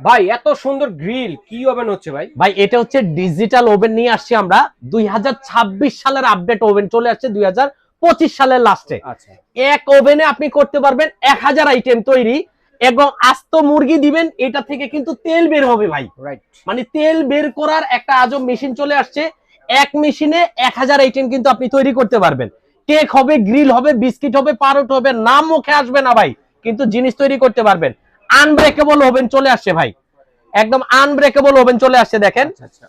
ভাই এত সুন্দর গ্রিল কি ওভেন হচ্ছে ভাই? ভাই এটা হচ্ছে ডিজিটাল ওভেন নিয়ে আসছি আমরা। দুই হাজার ছাব্বিশ সালের আপডেট ওভেন চলে আসছে দুই সালের লাস্টে আচ্ছা। এক ওভেনে আপনি করতে পারবেন এক হাজার আইটেম তৈরি এবং আস্ত মুরগি দিবেন এটা থেকে কিন্তু তেল বের হবে ভাই। রাইট মানে তেল বের করার একটা আজব মেশিন চলে আসছে। এক মেশিনে এক হাজার আইটেম কিন্তু আপনি তৈরি করতে পারবেন। কেক হবে গ্রিল হবে বিস্কিট হবে পারোট হবে নাম মুখে আসবে না ভাই। কিন্তু জিনিস তৈরি করতে পারবেন। আনব্রেকেবল ওভেন চলে আসছে ভাই। একদম আনব্রেকেবল ওভেন চলে আসছে দেখেন। আচ্ছা আচ্ছা।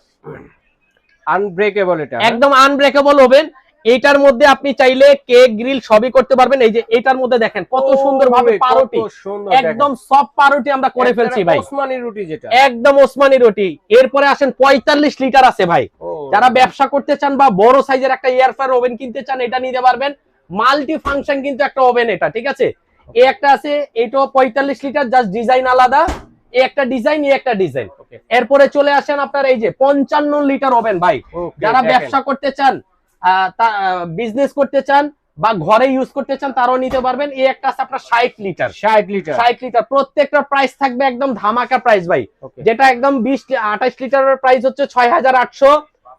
আনব্রেকেবল এটা হ্যাঁ? একদম আনব্রেকেবল ওভেন এটার মধ্যে আপনি চাইলে কেক গ্রিল সবই করতে পারবেন। এই যে এটার মধ্যে দেখেন কত সুন্দর ভাবে পারোটি একদম সফট পারোটি আমরা করে ফেলছি ভাই। ওসমানী রুটি যেটা। একদম ওসমানি রুটি। এরপরে আসেন পঁয়তাল্লিশ লিটার আছে ভাই। যারা ব্যবসা করতে চান বা বড় সাইজের একটা এয়ার ফ্রায়ার ওভেন কিনতে চান এটা নিতে পারবেন। মাল্টি ফাংশন কিন্তু একটা ওভেন এটা ঠিক আছে? একটা আছে এটাও পঁয়তাল্লিশ লিটার জাস্ট ডিজাইন আলাদা। একটা ডিজাইন একটা ডিজাইন এরপরে চলে আসেন আপনার এই যে পঞ্চান্ন লিটার ওভেন ভাই। যারা ব্যবসা করতে চান বিজনেস করতে চান বা ঘরে ইউজ করতে চান তারাও নিতে পারবেন। এই একটা আছে আপনার ষাট লিটার। 60 লিটার। ষাট লিটার। প্রত্যেকটা প্রাইস থাকবে একদম ধামাকা প্রাইস ভাই। যেটা একদম বিশ আঠাশ লিটারের প্রাইস হচ্ছে ছয় হাজার আটশো।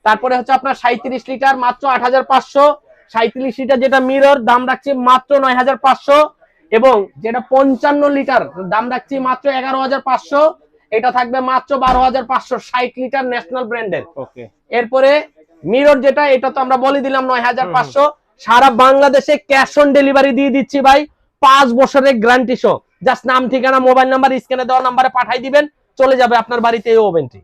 তারপরে হচ্ছে আপনার সাঁত্রিশ লিটার মাত্র আট হাজার পাঁচশো। সাঁত্রিশ লিটার যেটা মিরর দাম রাখছি মাত্র নয় হাজার পাঁচশো। এবং যেটা পঞ্চান্ন লিটার দাম রাখছি মাত্র এগারো হাজার পাঁচশো। এটা থাকবে মাত্র বারো হাজার পাঁচশো ষাট লিটার ন্যাশনাল ব্র্যান্ডের। এরপরে মিরর যেটা এটা তো আমরা বলে দিলাম নয় হাজার পাঁচশো। সারা বাংলাদেশে ক্যাশ অন ডেলিভারি দিয়ে দিচ্ছি ভাই। পাঁচ বছরের গ্যারান্টি সহ। জাস্ট নাম ঠিকানা মোবাইল নাম্বার স্ক্যানে দেওয়া নাম্বারে পাঠাই দিবেন। চলে যাবে আপনার বাড়িতে এই ওভেনটি